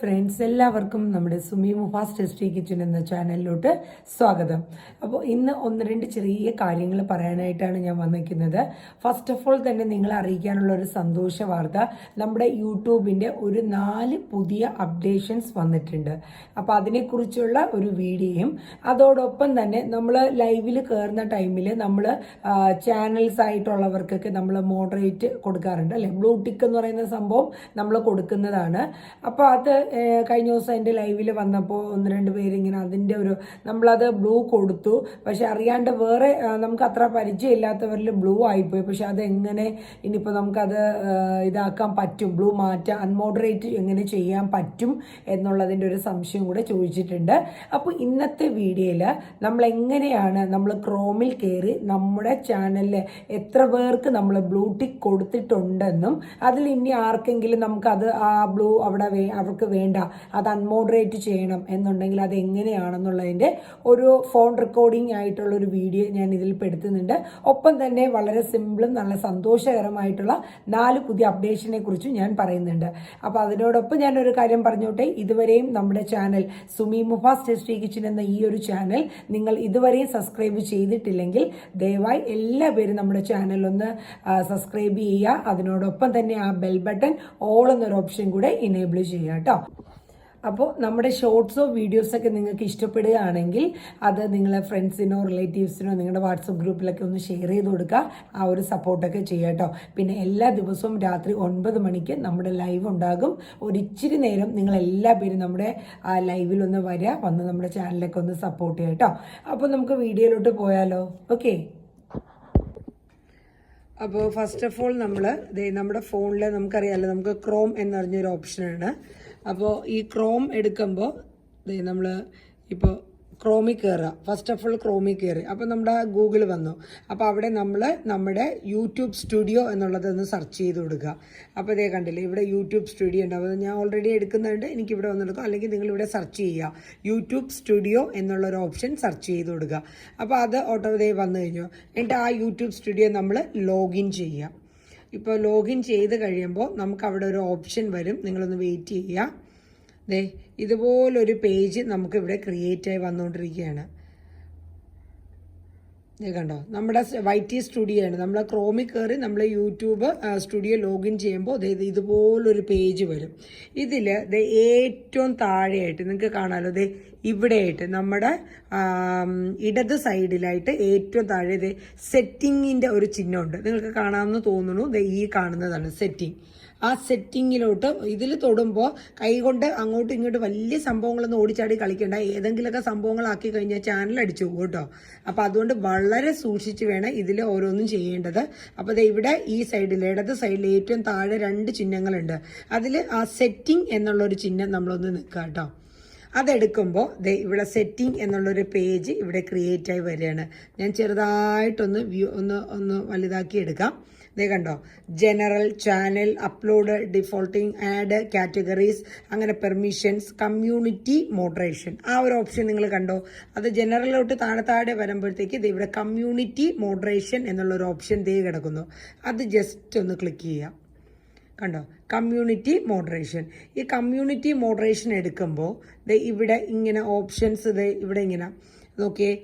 Friends എല്ലാവർക്കും നമ്മുടെ Sumi Mufas ടെസ്റ്റി kitchen എന്ന ചാനലിലോട്ട് സ്വാഗതം. അപ്പോൾ ഇന്ന് ഒന്ന് രണ്ട് ചെറിയ കാര്യങ്ങൾ പറയാനായിട്ടാണ് ഞാൻ വന്നിരിക്കുന്നത്. ഫസ്റ്റ് ഓഫ് ഓൾ തന്നെ നിങ്ങളെ അറിയിക്കാനുള്ള ഒരു സന്തോഷ വാർത്ത. നമ്മുടെ യൂട്യൂബിന്റെ ഒരു നാല് പുതിയ അപ്ഡേഷൻസ് വന്നിട്ടുണ്ട്. അപ്പോൾ അതിനെക്കുറിച്ചുള്ള ഒരു വീഡിയോയും അതോടൊപ്പം തന്നെ നമ്മൾ ലൈവിൽ കയറുന്ന ടൈമിൽ നമ്മൾ ചാനൽസ് ആയിട്ടുള്ളവർക്കൊക്കെ നമ്മൾ മോഡറേറ്റ് കൊടുക്കാറുണ്ട്. അല്ലെ ബ്ലൂ ടിക്ക് എന്ന് പറയുന്ന സംഭവം നമ്മൾ കൊടുക്കുന്നതാണ്. അപ്പോൾ അത് കഴിഞ്ഞ ദിവസം എന്റെ ലൈവിൽ വന്നപ്പോൾ ഒന്ന് രണ്ട് പേര് ഇങ്ങനെ അതിന്റെ ഒരു നമ്മളത് ബ്ലൂ കൊടുത്തു. പക്ഷെ അറിയാണ്ട് വേറെ നമുക്ക് അത്ര പരിചയമില്ലാത്തവരിൽ ബ്ലൂ ആയിപ്പോയി. പക്ഷെ അത് എങ്ങനെ ഇനിയിപ്പോൾ നമുക്കത് ഇതാക്കാൻ പറ്റും? ബ്ലൂ മാറ്റാൻ അൺമോഡറേറ്റ് എങ്ങനെ ചെയ്യാൻ പറ്റും എന്നുള്ളതിന്റെ ഒരു സംശയം കൂടെ ചോദിച്ചിട്ടുണ്ട്. അപ്പോൾ ഇന്നത്തെ വീഡിയോയിൽ നമ്മൾ എങ്ങനെയാണ് നമ്മൾ ക്രോമിൽ കയറി നമ്മുടെ ചാനലിൽ എത്ര പേർക്ക് നമ്മൾ ബ്ലൂ ടിക്ക് കൊടുത്തിട്ടുണ്ടെന്നും അതിൽ ഇനി ആർക്കെങ്കിലും നമുക്കത് ആ ബ്ലൂ അവിടെ അവർക്ക് വേണ്ട. അത് അൺമോഡറേറ്റ് ചെയ്യണം എന്നുണ്ടെങ്കിൽ അത് എങ്ങനെയാണെന്നുള്ളതിന്റെ ഒരു ഫോൺ റെക്കോർഡിംഗ് ആയിട്ടുള്ള ഒരു വീഡിയോ ഞാൻ ഇതിൽ പെടുത്തുന്നുണ്ട്. ഒപ്പം തന്നെ വളരെ സിമ്പിളും നല്ല സന്തോഷകരമായിട്ടുള്ള നാല് പുതിയ അപ്ഡേഷനെ കുറിച്ചും ഞാൻ പറയുന്നുണ്ട്. അപ്പോൾ അതിനോടൊപ്പം ഒരു കാര്യം പറഞ്ഞോട്ടെ? ഇതുവരെയും നമ്മുടെ channel Sumi Mufas tasty kitchen എന്ന ഈ ഒരു ചാനൽ നിങ്ങൾ ഇതുവരെയും സബ്സ്ക്രൈബ് ചെയ്തിട്ടില്ലെങ്കിൽ ദയവായി എല്ലാ പേരും നമ്മുടെ ചാനൽ ഒന്ന് സബ്സ്ക്രൈബ് ചെയ്യുക. അതിനോടൊപ്പം തന്നെ ആ ബെൽ ബട്ടൺ ഓൾ എന്നൊരു ഓപ്ഷൻ കൂടെ ഇനേബിൾ ചെയ്യുക കേട്ടോ. അപ്പോൾ നമ്മുടെ ഷോർട്സോ വീഡിയോസൊക്കെ നിങ്ങൾക്ക് ഇഷ്ടപ്പെടുകയാണെങ്കിൽ അത് നിങ്ങളെ ഫ്രണ്ട്സിനോ റിലേറ്റീവ്സിനോ നിങ്ങളുടെ വാട്സപ്പ് ഗ്രൂപ്പിലൊക്കെ ഒന്ന് ഷെയർ ചെയ്ത് കൊടുക്കുക. ആ ഒരു സപ്പോർട്ടൊക്കെ ചെയ്യുക കേട്ടോ പിന്നെ എല്ലാ ദിവസവും രാത്രി ഒൻപത് മണിക്ക് നമ്മുടെ ലൈവ് ഉണ്ടാകും. ഒരിച്ചിരി നേരം നിങ്ങൾ എല്ലാ പേരും നമ്മുടെ ആ ലൈവിലൊന്ന് വരിക. വന്ന് നമ്മുടെ ചാനലൊക്കെ ഒന്ന് സപ്പോർട്ട് ചെയ്യുക കേട്ടോ അപ്പോൾ നമുക്ക് വീഡിയോയിലോട്ട് പോയാലോ? ഓക്കെ അപ്പോൾ ഫസ്റ്റ് ഓഫ് ഓൾ നമ്മൾ നമ്മുടെ ഫോണിൽ നമുക്കറിയാമല്ലോ നമുക്ക് ക്രോം എന്ന് പറഞ്ഞൊരു ഓപ്ഷനാണ് അപ്പോൾ ഈ ക്രോം എടുക്കുമ്പോൾ നമ്മൾ ഇപ്പോൾ ക്രോമിൽ കയറുക ഫസ്റ്റ് ഓഫ് ഓൾ ക്രോമിൽ കയറി അപ്പോൾ നമ്മുടെ ഗൂഗിൾ വന്നു. അപ്പോൾ അവിടെ നമ്മൾ നമ്മുടെ യൂട്യൂബ് സ്റ്റുഡിയോ എന്നുള്ളത് ഒന്ന് സെർച്ച് ചെയ്ത് കൊടുക്കുക. അപ്പോൾ ഇതേ കണ്ടില്ലേ ഇവിടെ യൂട്യൂബ് സ്റ്റുഡിയോ ഉണ്ടാവും ഞാൻ ഓൾറെഡി എടുക്കുന്നുണ്ട്. എനിക്ക് ഇവിടെ വന്നെടുക്കും. അല്ലെങ്കിൽ നിങ്ങൾ ഇവിടെ സെർച്ച് ചെയ്യുക. യൂട്യൂബ് സ്റ്റുഡിയോ എന്നുള്ളൊരു ഓപ്ഷൻ സെർച്ച് ചെയ്ത് കൊടുക്കുക. അപ്പോൾ അത് ഓട്ടോ ഇതേ വന്നു കഴിഞ്ഞു. എന്നിട്ട് ആ യൂട്യൂബ് സ്റ്റുഡിയോ നമ്മൾ ലോഗിൻ ചെയ്യുക. ഇപ്പോൾ ലോഗിൻ ചെയ്ത് കഴിയുമ്പോൾ നമുക്ക് അവിടെ ഒരു ഓപ്ഷൻ വരും. നിങ്ങളൊന്ന് വെയിറ്റ് ചെയ്യുക. ദേ ഇതുപോലൊരു പേജ് നമുക്കിവിടെ ക്രിയേറ്റായി വന്നുകൊണ്ടിരിക്കുകയാണ് ഇത് കണ്ടോ നമ്മുടെ വൈറ്റി സ്റ്റുഡിയോ ആണ് നമ്മൾ ക്രോമിൽ കയറി നമ്മൾ യൂട്യൂബ് സ്റ്റുഡിയോ ലോഗിൻ ചെയ്യുമ്പോൾ ഇത് ഇതുപോലൊരു പേജ് വരും. ഇതിൽ ഇത് ഏറ്റവും താഴെയായിട്ട് നിങ്ങൾക്ക് കാണാമല്ലോ ദേ ഇവിടെയായിട്ട് നമ്മുടെ ഇടത് സൈഡിലായിട്ട് ഏറ്റവും താഴെ ഇത് സെറ്റിങ്ങിന്റെ ഒരു ചിഹ്നമുണ്ട്. നിങ്ങൾക്ക് കാണാമെന്ന് തോന്നുന്നു ഇത് ഈ കാണുന്നതാണ് സെറ്റിംഗ് ആ സെറ്റിങ്ങിലോട്ട് ഇതിൽ തൊടുമ്പോൾ കൈകൊണ്ട് അങ്ങോട്ടും ഇങ്ങോട്ടും വലിയ സംഭവങ്ങളൊന്നും ഓടിച്ചാടി കളിക്കേണ്ട. ഏതെങ്കിലുമൊക്കെ സംഭവങ്ങളാക്കി കഴിഞ്ഞാൽ ചാനൽ അടിച്ചു പോകും കേട്ടോ. അപ്പോൾ അതുകൊണ്ട് വളരെ സൂക്ഷിച്ച് വേണം ഇതിൽ ഓരോന്നും ചെയ്യേണ്ടത്. അപ്പോൾ ദേ ഇവിടെ ഈ സൈഡിൽ ഇടത് സൈഡിൽ ഏറ്റവും താഴെ രണ്ട് ചിഹ്നങ്ങളുണ്ട്. അതിൽ ആ സെറ്റിംഗ് എന്നുള്ളൊരു ചിഹ്നം നമ്മളൊന്ന് നിൽക്കുക കേട്ടോ. അതെടുക്കുമ്പോൾ ദേ ഇവിടെ സെറ്റിംഗ് എന്നുള്ളൊരു പേജ് ഇവിടെ ക്രിയേറ്റായി വരികയാണ്. ഞാൻ ചെറുതായിട്ടൊന്ന് വ്യൂ ഒന്ന് ഒന്ന് വലുതാക്കി എടുക്കാം. ദേ കണ്ടോ? General channel upload defaulting add categories അങ്ങനെ പെർമിഷൻസ് കമ്മ്യൂണിറ്റി മോഡറേഷൻ ആ ഒരു ഓപ്ഷൻ നിങ്ങൾ കണ്ടോ? അത് ജനറലോട്ട് താഴെ താഴെ വരുമ്പോഴത്തേക്ക് ദേ ഇവിടെ കമ്മ്യൂണിറ്റി മോഡറേഷൻ എന്നുള്ള ഒരു ഓപ്ഷൻ ദേ കിടക്കുന്നു. അത് ജസ്റ്റ് ഒന്ന് ക്ലിക്ക് ചെയ്യാം. കണ്ടോ? കമ്മ്യൂണിറ്റി മോഡറേഷൻ ഈ കമ്മ്യൂണിറ്റി മോഡറേഷൻ എടുക്കുമ്പോൾ ഇവിടെ ഇങ്ങനെ ഓപ്ഷൻസ് ഇവിടെ ഇങ്ങനെ നോക്കിയേ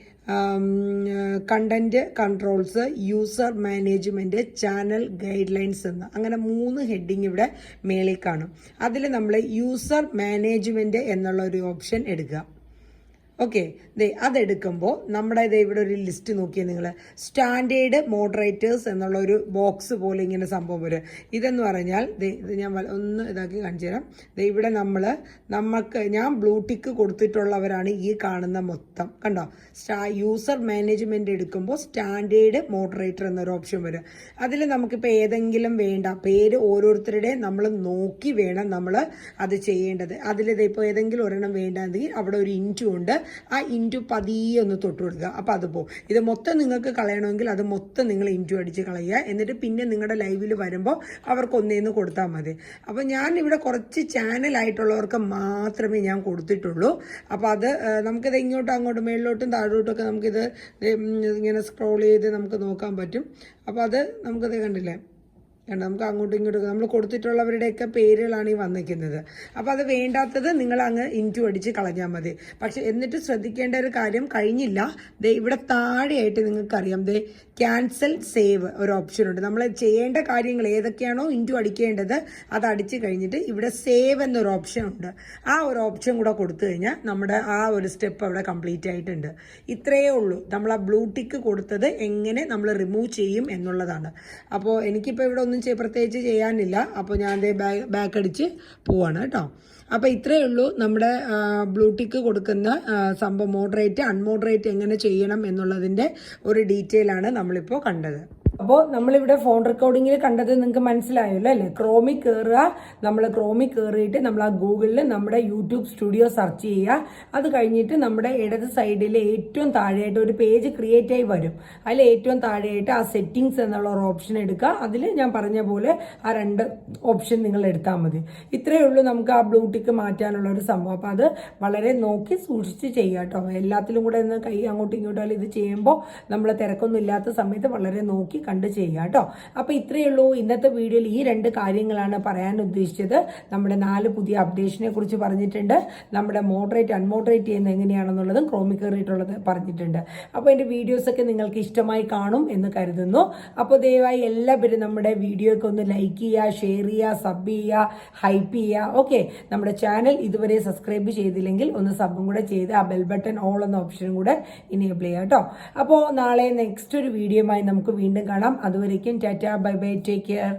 content controls user management channel guidelines എന്ന്. അങ്ങനെ മൂന്ന് ഹെഡിങ് ഇവിടെ മേളിൽ കാണും. അതിൽ നമ്മൾ യൂസർ മാനേജ്മെന്റ് എന്നുള്ള ഒരു ഓപ്ഷൻ എടുക്കുക. ഓക്കെ. ദേ അതെടുക്കുമ്പോൾ നമ്മുടെ ദേ ഇവിടെ ഒരു ലിസ്റ്റ് നോക്കിയാൽ നിങ്ങൾ സ്റ്റാൻഡേർഡ് മോഡറേറ്റേഴ്സ് എന്നുള്ള ഒരു ബോക്സ് പോലെ ഇങ്ങനെ സംഭവം വരും. ഇതെന്ന് പറഞ്ഞാൽ ഇത് ഞാൻ ഒന്ന് ഇതാക്കി കാണിച്ചു തരാം. ഇവിടെ നമ്മൾ നമുക്ക് ഞാൻ ബ്ലൂ ടിക്ക് കൊടുത്തിട്ടുള്ളവരാണ് ഈ കാണുന്ന മൊത്തം. കണ്ടോ? സ്റ്റാ യൂസർ മാനേജ്മെന്റ് എടുക്കുമ്പോൾ സ്റ്റാൻഡേർഡ് മോഡറേറ്റർ എന്നൊരു ഓപ്ഷൻ വരും. അതിൽ നമുക്കിപ്പോൾ ഏതെങ്കിലും വേണ്ട പേര് ഓരോരുത്തരുടെയും നമ്മൾ നോക്കി വേണം നമ്മൾ അത് ചെയ്യേണ്ടത്. അതിലിത് ഇപ്പോൾ ഏതെങ്കിലും ഒരെണ്ണം വേണ്ടെങ്കിൽ അവിടെ ഒരു ഇന്റു ഉണ്ട്. ആ ഇന്റു പതിയെ ഒന്ന് തൊട്ട് കൊടുക്കുക. അപ്പോൾ അത് പോകും ഇത് മൊത്തം നിങ്ങൾക്ക് കളയണമെങ്കിൽ അത് മൊത്തം നിങ്ങൾ ഇന്റു അടിച്ച് കളയുക. എന്നിട്ട് പിന്നെ നിങ്ങളുടെ ലൈവിൽ വരുമ്പോൾ അവർക്ക് ഒന്നേന്ന് കൊടുത്താൽ മതി. അപ്പോൾ ഞാൻ ഇവിടെ കുറച്ച് ചാനലായിട്ടുള്ളവർക്ക് മാത്രമേ ഞാൻ കൊടുത്തിട്ടുള്ളൂ. അപ്പോൾ അത് നമുക്കിത് ഇങ്ങോട്ടും അങ്ങോട്ടും മേളിലോട്ടും താഴോട്ടൊക്കെ നമുക്കിത് ഇങ്ങനെ സ്ക്രോൾ ചെയ്ത് നമുക്ക് നോക്കാൻ പറ്റും. അപ്പോൾ അത് നമുക്കത് കണ്ടില്ലേ? കാരണം നമുക്ക് അങ്ങോട്ടും ഇങ്ങോട്ടും നമ്മൾ കൊടുത്തിട്ടുള്ളവരുടെയൊക്കെ പേരുകളാണ് ഈ വന്നിരിക്കുന്നത്. അപ്പോൾ അത് വേണ്ടാത്തത് നിങ്ങൾ അങ്ങ് ഇന്റു അടിച്ച് കളഞ്ഞാൽ മതി. പക്ഷെ എന്നിട്ട് ശ്രദ്ധിക്കേണ്ട ഒരു കാര്യം കഴിഞ്ഞില്ല. ദേ ഇവിടെ താഴെയായിട്ട് നിങ്ങൾക്കറിയാം. ദേ ക്യാൻസൽ സേവ് ഒരു ഓപ്ഷൻ ഉണ്ട്. നമ്മൾ ചെയ്യേണ്ട കാര്യങ്ങൾ ഏതൊക്കെയാണോ ഇന്റു അടിക്കേണ്ടത് അത് അടിച്ച് കഴിഞ്ഞിട്ട് ഇവിടെ സേവ് എന്നൊരു ഓപ്ഷൻ ഉണ്ട്. ആ ഒരു ഓപ്ഷൻ കൂടെ കൊടുത്തു കഴിഞ്ഞാൽ നമ്മുടെ ആ ഒരു സ്റ്റെപ്പ് അവിടെ കംപ്ലീറ്റ് ആയിട്ടുണ്ട്. ഇത്രയേ ഉള്ളൂ. നമ്മൾ ആ ബ്ലൂ ടിക്ക് കൊടുത്തത് എങ്ങനെ നമ്മൾ റിമൂവ് ചെയ്യും എന്നുള്ളതാണ്. അപ്പോൾ എനിക്കിപ്പോൾ ഇവിടെ ഒന്നും പ്രത്യേകിച്ച് ചെയ്യാനില്ല. അപ്പോൾ ഞാൻ അതേ ബാക്ക് ബാക്ക് അടിച്ച് പോവാണ് കേട്ടോ. അപ്പോൾ ഇത്രയേ ഉള്ളൂ നമ്മുടെ ബ്ലൂ ടിക്ക് കൊടുക്കുന്ന സംഭവം മോഡറേറ്റ് അൺമോഡറേറ്റ് എങ്ങനെ ചെയ്യണം എന്നുള്ളതിന്റെ ഒരു ഡീറ്റെയിൽ ആണ് നമ്മളിപ്പോൾ കണ്ടത്. അപ്പോൾ നമ്മളിവിടെ ഫോൺ റെക്കോർഡിങ്ങിൽ കണ്ടത് നിങ്ങൾക്ക് മനസ്സിലായല്ലോ അല്ലേ? ക്രോമിൽ കയറുക നമ്മൾ ക്രോമിൽ കയറിയിട്ട് നമ്മൾ ആ ഗൂഗിളിൽ നമ്മുടെ യൂട്യൂബ് സ്റ്റുഡിയോ സെർച്ച് ചെയ്യുക. അത് കഴിഞ്ഞിട്ട് നമ്മുടെ ഇടത് സൈഡിൽ ഏറ്റവും താഴെയായിട്ട് ഒരു പേജ് ക്രിയേറ്റ് ആയി വരും. അതിൽ ഏറ്റവും താഴെയായിട്ട് ആ സെറ്റിങ്സ് എന്നുള്ള ഒരു ഓപ്ഷൻ എടുക്കുക. അതിൽ ഞാൻ പറഞ്ഞ പോലെ ആ രണ്ട് ഓപ്ഷൻ നിങ്ങൾ എടുത്താൽ മതി. ഇത്രയേ ഉള്ളൂ നമുക്ക് ആ ബ്ലൂടിക്ക് മാറ്റാനുള്ള ഒരു സംഭവം. അപ്പോൾ അത് വളരെ നോക്കി സൂക്ഷിച്ച് ചെയ്യുക കേട്ടോ. എല്ലാത്തിലും കൂടെ ഒന്ന് കൈ അങ്ങോട്ടും ഇങ്ങോട്ടും ഇത് ചെയ്യുമ്പോൾ നമ്മൾ തിരക്കൊന്നും ഇല്ലാത്ത സമയത്ത് വളരെ നോക്കി കണ്ട് ചെയ്യുക കേട്ടോ. അപ്പോൾ ഇത്രയേ ഉള്ളൂ. ഇന്നത്തെ വീഡിയോയിൽ ഈ രണ്ട് കാര്യങ്ങളാണ് പറയാൻ ഉദ്ദേശിച്ചത്. നമ്മുടെ നാല് പുതിയ അപ്ഡേഷനെ കുറിച്ച് പറഞ്ഞിട്ടുണ്ട്. നമ്മുടെ മോഡറേറ്റ് അൺമോഡറേറ്റ് ചെയ്യുന്നത് എങ്ങനെയാണെന്നുള്ളതും ക്രോമിക് കയറിയിട്ടുള്ളത് പറഞ്ഞിട്ടുണ്ട് അപ്പോൾ എന്റെ വീഡിയോസൊക്കെ നിങ്ങൾക്ക് ഇഷ്ടമായി കാണും എന്ന് കരുതുന്നു. അപ്പോൾ ദയവായി എല്ലാവരും നമ്മുടെ വീഡിയോയ്ക്ക് ഒന്ന് ലൈക്ക് ചെയ്യുക ഷെയർ ചെയ്യുക സബ് ചെയ്യുക ഹൈപ്പ് ചെയ്യുക. ഓക്കെ നമ്മുടെ ചാനൽ ഇതുവരെ സബ്സ്ക്രൈബ് ചെയ്തില്ലെങ്കിൽ ഒന്ന് സബും കൂടെ ചെയ്ത് ആ ബെൽ ബട്ടൺ ഓൾ എന്ന ഓപ്ഷനും കൂടെ ഇനേബിൾ ചെയ്യുക കേട്ടോ. അപ്പോൾ നാളെ നെക്സ്റ്റ് ഒരു വീഡിയോയുമായി നമുക്ക് വീണ്ടും കാണാം. അതുവരേക്കും tata bye bye take care.